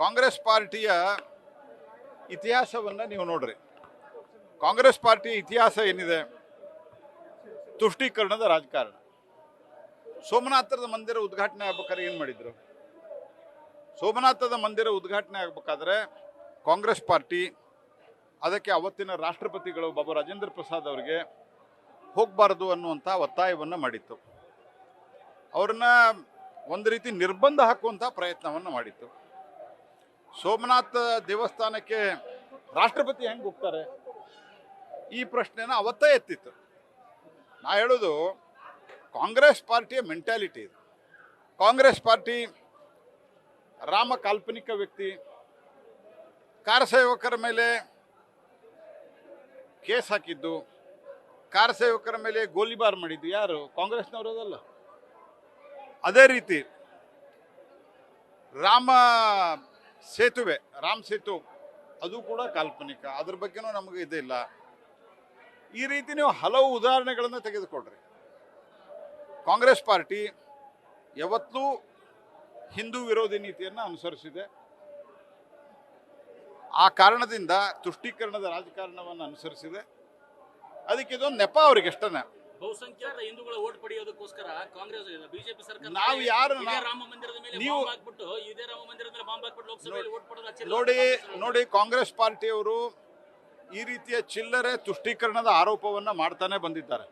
ಕಾಂಗ್ರೆಸ್ ಪಾರ್ಟಿಯ ಇತಿಹಾಸವನ್ನು ನೀವು ನೋಡ್ರಿ. ಕಾಂಗ್ರೆಸ್ ಪಾರ್ಟಿಯ ಇತಿಹಾಸ ಏನಿದೆ? ತುಷ್ಟೀಕರಣದ ರಾಜಕಾರಣ. ಸೋಮನಾಥದ ಮಂದಿರ ಉದ್ಘಾಟನೆ ಆಗ್ಬೇಕಾದ್ರೆ ಏನು ಮಾಡಿದ್ರು? ಸೋಮನಾಥದ ಮಂದಿರ ಉದ್ಘಾಟನೆ ಆಗಬೇಕಾದ್ರೆ ಕಾಂಗ್ರೆಸ್ ಪಾರ್ಟಿ, ಅದಕ್ಕೆ ಅವತ್ತಿನ ರಾಷ್ಟ್ರಪತಿಗಳು ಬಾಬಾ ರಾಜೇಂದ್ರ ಪ್ರಸಾದ್ ಅವರಿಗೆ ಹೋಗಬಾರದು ಅನ್ನುವಂಥ ಒತ್ತಾಯವನ್ನು ಮಾಡಿತ್ತು. ಅವ್ರನ್ನ ಒಂದು ರೀತಿ ನಿರ್ಬಂಧ ಹಾಕುವಂಥ ಪ್ರಯತ್ನವನ್ನು ಮಾಡಿತ್ತು. ಸೋಮನಾಥ ದೇವಸ್ಥಾನಕ್ಕೆ ರಾಷ್ಟ್ರಪತಿ ಹೆಂಗೆ ಹೋಗ್ತಾರೆ? ಈ ಪ್ರಶ್ನೆನ ಅವತ್ತೇ ಎತ್ತಿತ್ತು. ನಾ ಹೇಳೋದು, ಕಾಂಗ್ರೆಸ್ ಪಾರ್ಟಿಯ ಮೆಂಟ್ಯಾಲಿಟಿ ಇದು. ಕಾಂಗ್ರೆಸ್ ಪಾರ್ಟಿ ರಾಮ ಕಾಲ್ಪನಿಕ ವ್ಯಕ್ತಿ ಕಾರ ಸೇವಕರ ಮೇಲೆ ಕೇಸ್ ಹಾಕಿದ್ದು ಕಾರ್ ಸೇವಕರ ಮೇಲೆ ಗೋಲಿಬಾರ್ ಮಾಡಿದ್ದು ಯಾರು? ಕಾಂಗ್ರೆಸ್ನವರದಲ್ಲ ಅದೇ ರೀತಿ ರಾಮ ಸೇತುವೆ, ರಾಮ್ ಸೇತು, ಅದು ಕೂಡ ಕಾಲ್ಪನಿಕ. ಅದ್ರ ಬಗ್ಗೆನೂ ನಮಗೆ ಇದಿಲ್ಲ. ಈ ರೀತಿ ನೀವು ಹಲವು ಉದಾಹರಣೆಗಳನ್ನು ತೆಗೆದುಕೊಳ್ರಿ. ಕಾಂಗ್ರೆಸ್ ಪಾರ್ಟಿ ಯಾವತ್ತೂ ಹಿಂದೂ ವಿರೋಧಿ ನೀತಿಯನ್ನು ಅನುಸರಿಸಿದೆ. ಆ ಕಾರಣದಿಂದ ತುಷ್ಟೀಕರಣದ ರಾಜಕಾರಣವನ್ನು ಅನುಸರಿಸಿದೆ. ಅದಕ್ಕೆ ಇದೊಂದು ನೆಪ ಅವ್ರಿಗೆ ಎಷ್ಟನೇ ಬಹುಸಂಖ್ಯಾತ ಹಿಂದೂಗಳ ಓಟ್ ಪಡೆಯೋದಕ್ಕೋಸ್ಕರ ಕಾಂಗ್ರೆಸ್ ಬಿಜೆಪಿ ಸರ್ಕಾರ ನಾವು ಯಾರು ರಾಮ ಮಂದಿರದ ಮೇಲೆ ನೀವು- ಬಾಂಬ್ ಹಾಕ್ಬಿಟ್ಟು ಇದೇ ರಾಮ ಮಂದಿರದ ಮೇಲೆ ಬಾಂಬ್ ಹಾಕ್ಬಿಟ್ಟು ಲೋಕಸಭೆಯಲ್ಲಿ ಓಟ್ ಪಡೋದು ನೋಡಿ ನೋಡಿ ಕಾಂಗ್ರೆಸ್ ಪಾರ್ಟಿಯವರು ಈ ರೀತಿಯ ಚಿಲ್ಲರೆ ತುಷ್ಟೀಕರಣದ ಆರೋಪವನ್ನ ಮಾಡ್ತಾನೆ ಬಂದಿದ್ದಾರೆ.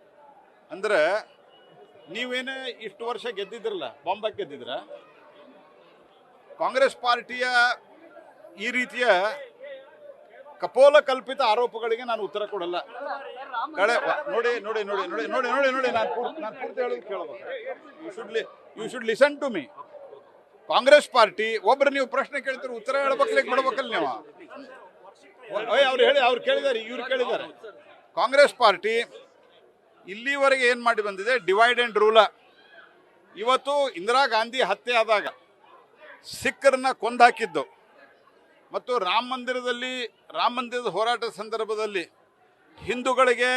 ಅಂದ್ರೆ ನೀವೇನೇ ಇಷ್ಟು ವರ್ಷ ಗೆದ್ದಿದ್ರಲ್ಲ ಬಾಂಬಾಕ್ ಗೆದ್ದಿದ್ರ ಕಾಂಗ್ರೆಸ್ ಪಾರ್ಟಿಯ ಈ ರೀತಿಯ ಕಪೋಲ ಕಲ್ಪಿತ ಆರೋಪಗಳಿಗೆ ನಾನು ಉತ್ತರ ಕೊಡಲ್ಲ. ಕಳೆ ನೋಡಿ ನೋಡಿ ನೋಡಿ ನೋಡಿ ನೋಡಿ ನೋಡಿ ನೋಡಿ, ನಾನು ನಾನು ಪೂರ್ತಿ ಹೇಳೋದು ಕೇಳಬೇಕು you should you should listen to me Congress Party, ಒಬ್ರು ನೀವು ಪ್ರಶ್ನೆ ಕೇಳ್ತೀರಿ ಉತ್ತರ ಹೇಳ್ಬೇಕಲ್ಲ ಬಿಡ್ಬೇಕಲ್ಲ ನೀವು? ಅವ್ರು ಹೇಳಿ, ಅವ್ರು ಕೇಳಿದ್ದಾರೆ, ಇವ್ರು ಕೇಳಿದ್ದಾರೆ. ಕಾಂಗ್ರೆಸ್ ಪಾರ್ಟಿ ಇಲ್ಲಿವರೆಗೆ ಏನು ಮಾಡಿ ಬಂದಿದೆ? ಡಿವೈಡ್ ಆ್ಯಂಡ್ ರೂಲ ಇವತ್ತು ಇಂದಿರಾ ಗಾಂಧಿ ಹತ್ಯೆ ಆದಾಗ ಸಿಖ್ಖರನ್ನ ಕೊಂದಾಕಿದ್ದು ಮತ್ತು ರಾಮ ಮಂದಿರದಲ್ಲಿ, ರಾಮ ಮಂದಿರದ ಹೋರಾಟದ ಸಂದರ್ಭದಲ್ಲಿ ಹಿಂದೂಗಳಿಗೆ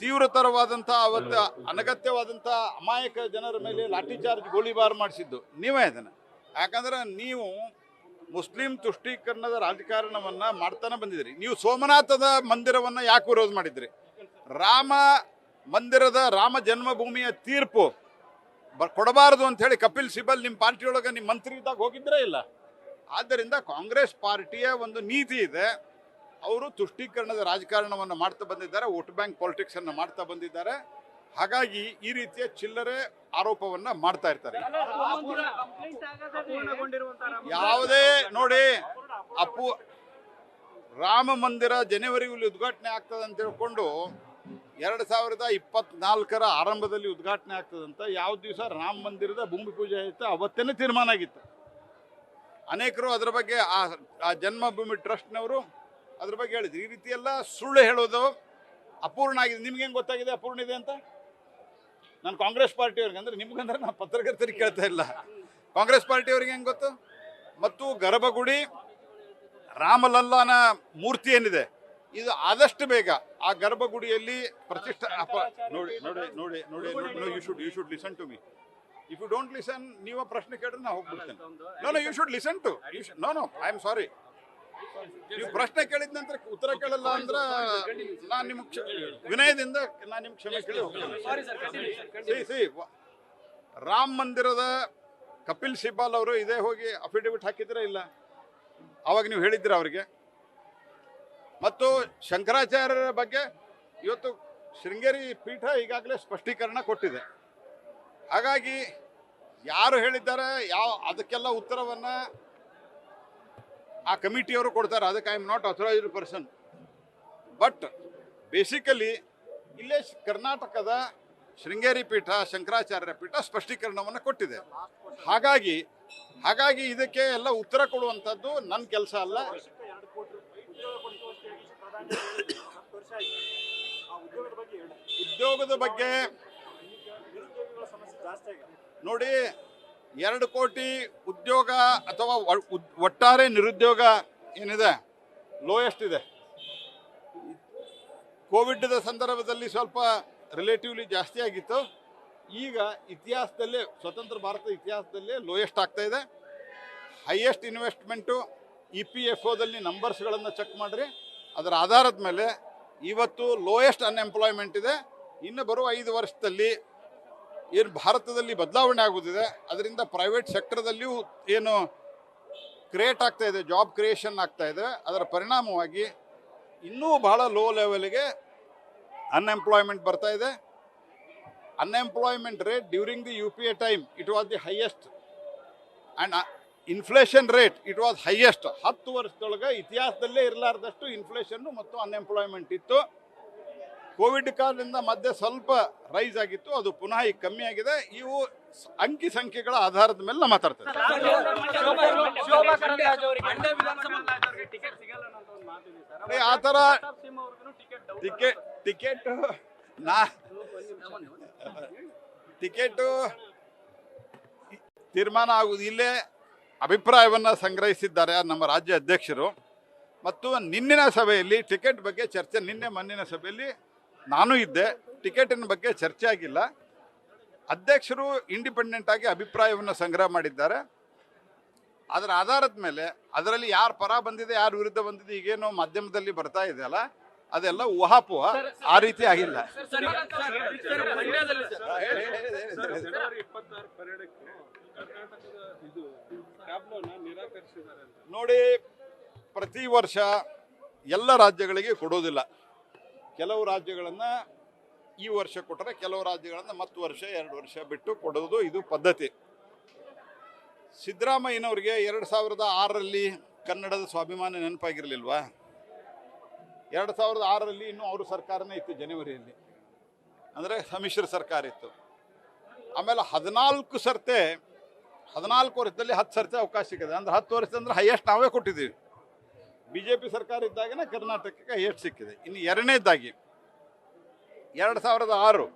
ತೀವ್ರತರವಾದಂಥ ಅವತ್ತು, ಅನಗತ್ಯವಾದಂಥ ಅಮಾಯಕ ಜನರ ಮೇಲೆ ಲಾಠಿ ಚಾರ್ಜ್ ಗೋಲಿಬಾರ್ ಮಾಡಿಸಿದ್ದು. ನೀವೇ ಇದನ್ನು ಯಾಕಂದ್ರೆ ನೀವು ಮುಸ್ಲಿಂ ತುಷ್ಟೀಕರಣದ ರಾಜಕಾರಣವನ್ನ ಮಾಡ್ತಾನೆ ಬಂದಿದ್ರಿ ನೀವು ಸೋಮನಾಥದ ಮಂದಿರವನ್ನು ಯಾಕೆ ವಿರೋಧ ಮಾಡಿದ್ರಿ? ರಾಮ ಮಂದಿರದ ರಾಮ ಜನ್ಮಭೂಮಿಯ ತೀರ್ಪು ಕೊಡಬಾರದು ಅಂತ ಹೇಳಿ ಕಪಿಲ್ ಸಿಬಲ್ ನಿಮ್ಮ ಪಾರ್ಟಿಯೊಳಗೆ ನಿಮ್ಮ ಮಂತ್ರಿ ಇದ್ದಾಗ ಹೋಗಿದ್ರೇ ಇಲ್ಲ. ಆದ್ದರಿಂದ ಕಾಂಗ್ರೆಸ್ ಪಾರ್ಟಿಯ ಒಂದು ನೀತಿ ಇದೆ. ಅವರು ತುಷ್ಟೀಕರಣದ ರಾಜಕಾರಣವನ್ನು ಮಾಡ್ತಾ ಬಂದಿದ್ದಾರೆ, ವೋಟ್ ಬ್ಯಾಂಕ್ ಪಾಲಿಟಿಕ್ಸ್ ಅನ್ನು ಮಾಡ್ತಾ ಬಂದಿದ್ದಾರೆ. ಹಾಗಾಗಿ ಈ ರೀತಿಯ ಚಿಲ್ಲರೆ ಆರೋಪವನ್ನ ಮಾಡ್ತಾ ಇರ್ತಾರೆ. ಯಾವುದೇ ನೋಡಿ, ಅಪ್ಪು ರಾಮ ಮಂದಿರ ಜನವರಿಯಲ್ಲಿ ಉದ್ಘಾಟನೆ ಆಗ್ತದೆ ಅಂತ ಹೇಳ್ಕೊಂಡು ಎರಡು ಸಾವಿರದ ಇಪ್ಪತ್ನಾಲ್ಕರ ಆರಂಭದಲ್ಲಿ ಉದ್ಘಾಟನೆ ಆಗ್ತದಂತ ಯಾವ ದಿವಸ ರಾಮ ಮಂದಿರದ ಭೂಮಿ ಪೂಜೆ ಆಯ್ತು, ಅವತ್ತೇನೆ ತೀರ್ಮಾನ ಆಗಿತ್ತು. ಅನೇಕರು ಅದರ ಬಗ್ಗೆ ಆ ಜನ್ಮಭೂಮಿ ಟ್ರಸ್ಟ್ನವರು ಅದ್ರ ಬಗ್ಗೆ ಹೇಳಿದ್ರು. ಈ ರೀತಿ ಎಲ್ಲ ಸುಳ್ಳು ಹೇಳೋದು ಅಪೂರ್ಣ ಆಗಿದೆ. ನಿಮ್ಗೆ ಹೆಂಗೆ ಗೊತ್ತಾಗಿದೆ ಅಪೂರ್ಣ ಇದೆ ಅಂತ? ನಾನು ಕಾಂಗ್ರೆಸ್ ಪಾರ್ಟಿಯವ್ರಿಗೆ ಅಂದ್ರೆ ನಿಮ್ಗಂದ್ರೆ ನಾನು ಪತ್ರಕರ್ತರಿಗೆ ಕೇಳ್ತಾ ಇಲ್ಲ. ಕಾಂಗ್ರೆಸ್ ಪಾರ್ಟಿಯವ್ರಿಗೆ ಹೆಂಗೆ ಗೊತ್ತು? ಮತ್ತು ಗರ್ಭಗುಡಿ ರಾಮಲಲ್ಲಾನ ಮೂರ್ತಿ ಏನಿದೆ? ಇದು ಆದಷ್ಟು ಬೇಗ ಆ ಗರ್ಭಗುಡಿಯಲ್ಲಿ ಪ್ರತಿಷ್ಠಾ ನೋಡಿ ನೋಡಿ ನೋಡಿ ನೋಡಿ you should you should listen to me if you don't listen ನೀವು ಪ್ರಶ್ನೆ ಕೇಳಿದ್ರೆ ನಾ ಹೋಗ್ಬಿಡ್ತೇನೆ. No no you should listen to no no I am sorry ನೀವು ಪ್ರಶ್ನೆ ಕೇಳಿದ ನಂತರ ಉತ್ತರ ಕೇಳಲ್ಲ ಅಂದ್ರೆ ನಾನು ನಿಮ್ಗೆ ಕ್ಷ- ವಿನಯದಿಂದ ನಾನು ನಿಮ್ಗೆ ಕ್ಷಮೆ ಕೇಳಿ ಹೋಗ್ತೇನೆ. ಸಿ ಸಿ ರಾಮ ಮಂದಿರದ ಕಪಿಲ್ ಸಿಬ್ಬಾಲ್ ಅವರು ಇದೇ ಹೋಗಿ ಅಫಿಡವಿಟ್ ಹಾಕಿದ್ರೆ ಇಲ್ಲ? ಅವಾಗ ನೀವು ಹೇಳಿದ್ರ ಅವರಿಗೆ? ಮತ್ತು ಶಂಕರಾಚಾರ್ಯರ ಬಗ್ಗೆ ಇವತ್ತು ಶೃಂಗೇರಿ ಪೀಠ ಈಗಾಗಲೇ ಸ್ಪಷ್ಟೀಕರಣ ಕೊಟ್ಟಿದೆ. ಹಾಗಾಗಿ ಯಾರು ಹೇಳಿದ್ದಾರೆ, ಯಾವ, ಅದಕ್ಕೆಲ್ಲ ಉತ್ತರವನ್ನು ಆ ಕಮಿಟಿಯವರು ಕೊಡ್ತಾರೆ. ಅದಕ್ಕೆ I am not authorised person but basically ಇಲ್ಲೇ ಕರ್ನಾಟಕದ ಶೃಂಗೇರಿ ಪೀಠ ಶಂಕರಾಚಾರ್ಯ ಪೀಠ ಸ್ಪಷ್ಟೀಕರಣವನ್ನು ಕೊಟ್ಟಿದೆ. ಹಾಗಾಗಿ ಹಾಗಾಗಿ ಇದಕ್ಕೆ ಎಲ್ಲ ಉತ್ತರ ಕೊಡುವಂಥದ್ದು ನನ್ನ ಕೆಲಸ ಅಲ್ಲ. ಉದ್ಯೋಗದ ಬಗ್ಗೆ ನೋಡಿ, ಎರಡು ಕೋಟಿ ಉದ್ಯೋಗ ಅಥವಾ ಒಟ್ಟಾರೆ ನಿರುದ್ಯೋಗ ಏನಿದೆ? ಲೋಯೆಸ್ಟ್ ಇದೆ. ಕೋವಿಡ್ದ ಸಂದರ್ಭದಲ್ಲಿ ಸ್ವಲ್ಪ ರಿಲೇಟಿವ್ಲಿ ಜಾಸ್ತಿ ಆಗಿತ್ತು. ಈಗ ಇತಿಹಾಸದಲ್ಲೇ, ಸ್ವತಂತ್ರ ಭಾರತ ಇತಿಹಾಸದಲ್ಲೇ ಲೋಯೆಸ್ಟ್ ಆಗ್ತಾ ಇದೆ. Highest investment E P F ಒದಲ್ಲಿ ನಂಬರ್ಸ್ಗಳನ್ನು ಚೆಕ್ ಮಾಡಿರಿ. ಅದರ ಆಧಾರದ ಮೇಲೆ ಇವತ್ತು ಲೋಯೆಸ್ಟ್ ಅನ್ಎಂಪ್ಲಾಯ್ಮೆಂಟ್ ಇದೆ. ಇನ್ನು ಬರುವ ಐದು ವರ್ಷದಲ್ಲಿ ಏನು ಭಾರತದಲ್ಲಿ ಬದಲಾವಣೆ ಆಗುತ್ತಿದೆ ಅದರಿಂದ ಪ್ರೈವೇಟ್ ಸೆಕ್ಟರ್ದಲ್ಲಿಯೂ ಏನು ಕ್ರಿಯೇಟ್ ಆಗ್ತಾ ಇದೆ ಜಾಬ್ ಕ್ರಿಯೇಷನ್ ಆಗ್ತಾ ಇದೆ. ಅದರ ಪರಿಣಾಮವಾಗಿ ಇನ್ನೂ ಬಹಳ ಲೋ ಲೆವೆಲ್ಗೆ ಅನ್ಎಂಪ್ಲಾಯ್ಮೆಂಟ್ ಬರ್ತಾ ಇದೆ. Unemployment rate during the U P A time it was the highest and inflation rate it was highest ಹತ್ತು ವರ್ಷದೊಳಗೆ ಇತಿಹಾಸದಲ್ಲೇ ಇರಲಾರ್ದಷ್ಟು ಇನ್ಫ್ಲೇಷನ್ನು ಮತ್ತು ಅನ್ಎಂಪ್ಲಾಯ್ಮೆಂಟ್ ಇತ್ತು. ಕೋವಿಡ್ ಕಾಲದಿಂದ ಮಧ್ಯೆ ಸ್ವಲ್ಪ ರೈಸ್ ಆಗಿತ್ತು, ಅದು ಪುನಃ ಈಗ ಕಮ್ಮಿ ಆಗಿದೆ. ಇವು ಅಂಕಿ ಸಂಖ್ಯೆಗಳ ಆಧಾರದ ಮೇಲೆ ನಾವು ಮಾತಾಡ್ತೇವೆ ಆ ಥರ ಟಿಕೆಟ್ ಟಿಕೆಟ್, ನಾ, ಟಿಕೆಟು ತೀರ್ಮಾನ ಆಗುವುದು ಇಲ್ಲೇ ಅಭಿಪ್ರಾಯವನ್ನು ಸಂಗ್ರಹಿಸಿದ್ದಾರೆ ನಮ್ಮ ರಾಜ್ಯ ಅಧ್ಯಕ್ಷರು. ಮತ್ತು ನಿನ್ನಿನ ಸಭೆಯಲ್ಲಿ ಟಿಕೆಟ್ ಬಗ್ಗೆ ಚರ್ಚೆ, ನಿನ್ನೆ ಮಣ್ಣಿನ ಸಭೆಯಲ್ಲಿ ನಾನು ಇದ್ದೆ. ಟಿಕೆಟಿನ ಬಗ್ಗೆ ಚರ್ಚೆ ಆಗಿಲ್ಲ. ಅಧ್ಯಕ್ಷರು ಇಂಡಿಪೆಂಡೆಂಟ್ ಆಗಿ ಅಭಿಪ್ರಾಯವನ್ನು ಸಂಗ್ರಹ ಮಾಡಿದ್ದಾರೆ. ಅದರ ಆಧಾರದ ಮೇಲೆ ಅದರಲ್ಲಿ ಯಾರು ಪರ ಬಂದಿದೆ ಯಾರು ವಿರುದ್ಧ ಬಂದಿದೆ ಈಗೇನೋ ಮಾಧ್ಯಮದಲ್ಲಿ ಬರ್ತಾ ಇದೆಯಲ್ಲ ಅದೆಲ್ಲ ಊಹಾಪೋಹ ಆ ರೀತಿ ಆಗಿಲ್ಲ. ಇದು ನೋಡಿ ಪ್ರತಿ ವರ್ಷ ಎಲ್ಲ ರಾಜ್ಯಗಳಿಗೆ ಕೊಡೋದಿಲ್ಲ. ಕೆಲವು ರಾಜ್ಯಗಳನ್ನು ಈ ವರ್ಷ ಕೊಟ್ಟರೆ ಕೆಲವು ರಾಜ್ಯಗಳನ್ನು ಮತ್ತು ವರ್ಷ, ಎರಡು ವರ್ಷ ಬಿಟ್ಟು ಕೊಡೋದು ಇದು ಪದ್ಧತಿ. ಸಿದ್ದರಾಮಯ್ಯನವ್ರಿಗೆ ಎರಡು ಸಾವಿರದ ಆರರಲ್ಲಿ ಕನ್ನಡದ ಸ್ವಾಭಿಮಾನ ನೆನಪಾಗಿರಲಿಲ್ವಾ? ಎರಡು ಸಾವಿರದ ಆರರಲ್ಲಿ ಇನ್ನೂ ಅವರು ಸರ್ಕಾರನೇ ಇತ್ತು ಜನವರಿಯಲ್ಲಿ. ಅಂದರೆ ಸಮ್ಮಿಶ್ರ ಸರ್ಕಾರ ಇತ್ತು. ಆಮೇಲೆ ಹದಿನಾಲ್ಕು ಸರ್ತೆ, ಹದಿನಾಲ್ಕು ವರ್ಷದಲ್ಲಿ ಹತ್ತು ಸರ್ತೆ ಅವಕಾಶ ಸಿಕ್ಕಿದೆ. ಅಂದ್ರೆ ಹತ್ತು ವರ್ಷ ಅಂದ್ರೆ ಹೈಯೆಸ್ಟ್ ನಾವೇ ಕೊಟ್ಟಿದ್ದೀವಿ. ಬಿ ಜೆ ಪಿ ಸರ್ಕಾರ ಇದ್ದಾಗನೇ ಕರ್ನಾಟಕಕ್ಕೆ ಏಟ್ ಸಿಕ್ಕಿದೆ? ಇನ್ನು ಎರಡನೇದಾಗಿ, ಎರಡು ಸಾವಿರದ ಆರು,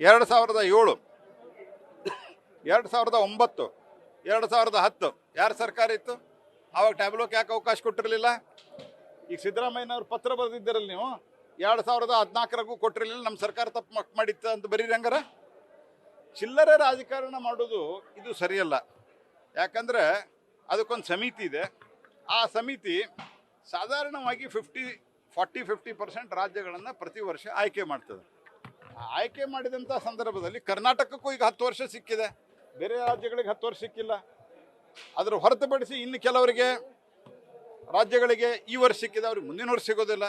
ಎರಡು ಸಾವಿರದ ಏಳು, ಎರಡು ಸಾವಿರದ ಒಂಬತ್ತು, ಎರಡು ಸಾವಿರದ ಹತ್ತು, ಯಾರ ಸರ್ಕಾರ ಇತ್ತು? ಆವಾಗ ಟ್ಯಾಬ್ಲೋಕ್ ಯಾಕೆ ಅವಕಾಶ ಕೊಟ್ಟಿರಲಿಲ್ಲ? ಈಗ ಸಿದ್ದರಾಮಯ್ಯನವ್ರು ಪತ್ರ ಬರೆದಿದ್ದೀರಲ್ಲ ನೀವು? ಎರಡು ಸಾವಿರದ ಹದಿನಾಲ್ಕರಾಗೂ ಕೊಟ್ಟಿರಲಿಲ್ಲ, ನಮ್ಮ ಸರ್ಕಾರ ತಪ್ಪು ಮಕ್- ಮಾಡಿತ್ತು ಅಂತ ಬರೀರಿ ಹಂಗಾರ? ಚಿಲ್ಲರೆ ರಾಜಕಾರಣ ಮಾಡೋದು ಇದು ಸರಿಯಲ್ಲ. ಯಾಕಂದರೆ ಅದಕ್ಕೊಂದು ಸಮಿತಿ ಇದೆ. ಆ ಸಮಿತಿ ಸಾಧಾರಣವಾಗಿ ಫಿಫ್ಟಿ ಫಾರ್ಟಿ ಫಿಫ್ಟಿ ಪರ್ಸೆಂಟ್ ರಾಜ್ಯಗಳನ್ನು ಪ್ರತಿ ವರ್ಷ ಆಯ್ಕೆ ಮಾಡ್ತದೆ. ಆಯ್ಕೆ ಮಾಡಿದಂಥ ಸಂದರ್ಭದಲ್ಲಿ ಕರ್ನಾಟಕಕ್ಕೂ ಈಗ ಹತ್ತು ವರ್ಷ ಸಿಕ್ಕಿದೆ. ಬೇರೆ ರಾಜ್ಯಗಳಿಗೆ ಹತ್ತು ವರ್ಷ ಸಿಕ್ಕಿಲ್ಲ. ಅದರ ಹೊರತುಪಡಿಸಿ ಇನ್ನು ಕೆಲವರಿಗೆ ರಾಜ್ಯಗಳಿಗೆ ಈ ವರ್ಷ ಸಿಕ್ಕಿದೆ, ಅವ್ರಿಗೆ ಮುಂದಿನ ವರ್ಷ ಸಿಗೋದಿಲ್ಲ.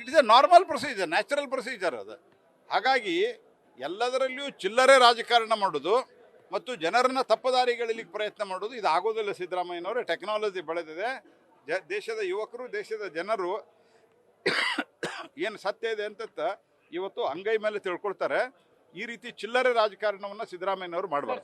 It is a normal procedure natural procedure ಅದು. ಹಾಗಾಗಿ ಎಲ್ಲದರಲ್ಲಿಯೂ ಚಿಲ್ಲರೆ ರಾಜಕಾರಣ ಮಾಡೋದು ಮತ್ತು ಜನರನ್ನ ತಪ್ಪದಾರಿಗಳಿಗೆ ಪ್ರಯತ್ನ ಮಾಡೋದು, ಇದು ಆಗೋದಿಲ್ಲ ಸಿದ್ದರಾಮಯ್ಯನವರು ಟೆಕ್ನಾಲಜಿ ಬೆಳೆದಿದೆ. ದೇಶದ ಯುವಕರು, ದೇಶದ ಜನರು ಏನು ಸತ್ಯ ಇದೆ ಅಂತ ಇವತ್ತು ಅಂಗೈ ಮೇಲೆ ತಿಳ್ಕೊಳ್ತಾರೆ. ಈ ರೀತಿ ಚಿಲ್ಲರೆ ರಾಜಕಾರಣವನ್ನು ಸಿದ್ದರಾಮಯ್ಯನವರು ಮಾಡಬಾರ್ದು.